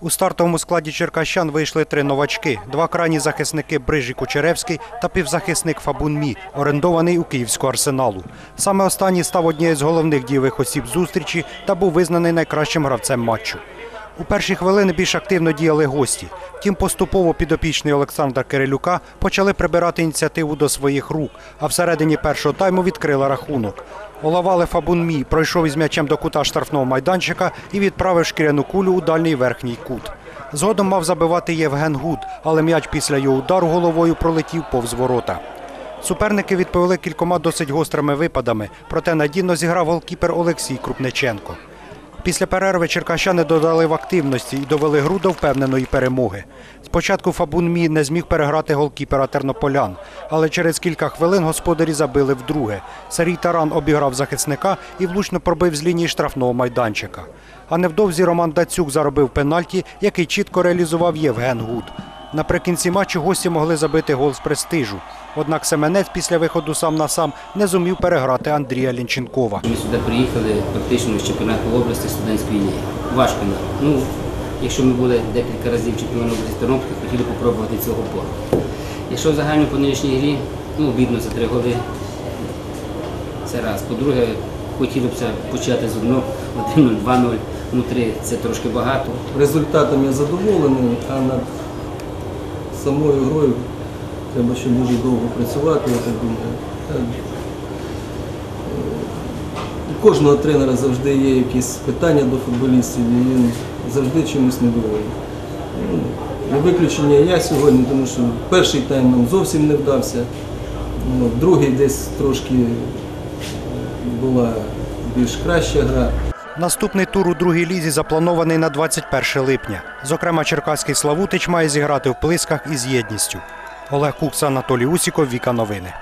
У стартовому складі черкащан вийшли три новачки: два крайні захисники Брижі Кучеревський та півзахисник Фабун Мі, орендований у київського арсеналу. Саме останній став однією з головних дієвих осіб зустрічі та був визнаний найкращим гравцем матчу. У перші хвилини більш активно діяли гості. Втім, поступово підопічний Олександра Кирилюка почали прибирати ініціативу до своїх рук, а всередині першого тайму відкрили рахунок. Олавали Фабунмі пройшов із м'ячем до кута штрафного майданчика і відправив шкіряну кулю у дальній верхній кут. Згодом мав забивати Євген Гуд, але м'яч після його удару головою пролетів повз ворота. Суперники відповіли кількома досить гострими випадами, проте надійно зіграв голкіпер Олексій Крупниченко. Після перерви черкащани додали в активності і довели гру до впевненої перемоги. Спочатку Фабун Мі не зміг переграти голкіпера тернополян, але через кілька хвилин господарі забили вдруге. Сарій Таран обіграв захисника і влучно пробив з лінії штрафного майданчика. А невдовзі Роман Дацюк заробив пенальті, який чітко реалізував Євген Гуд. Наприкінці матчу гості могли забити гол з престижу. Однак Семенець після виходу сам на сам не зумів переграти Андрія Лінченкова. Ми сюди приїхали практично з чемпіонату області студентської ліги. Важко нам. Ну, якщо ми були декілька разів чемпіоном області Тернопільська, хотіли попробувати цього пору. Якщо в загальній по нинішній грі, ну, обідно за три голи. Це раз. По-друге, хотіли б це почати з 1 1-0, 2-0, ну 3 це трошки багато. Результатом я задоволений, а над самою грою треба ще дуже довго працювати, я так думаю. Е, У кожного тренера завжди є якісь питання до футболістів, і він завжди чимось недовольний. Ну, Не виключення я сьогодні, тому що перший тайм нам зовсім не вдався, ну, другий десь трошки була більш краща гра. Наступний тур у другій лізі запланований на 21 липня. Зокрема, черкаський Славутич має зіграти в плисках із єдністю. Олег Кукс, Анатолій Усіков, Віка Новини.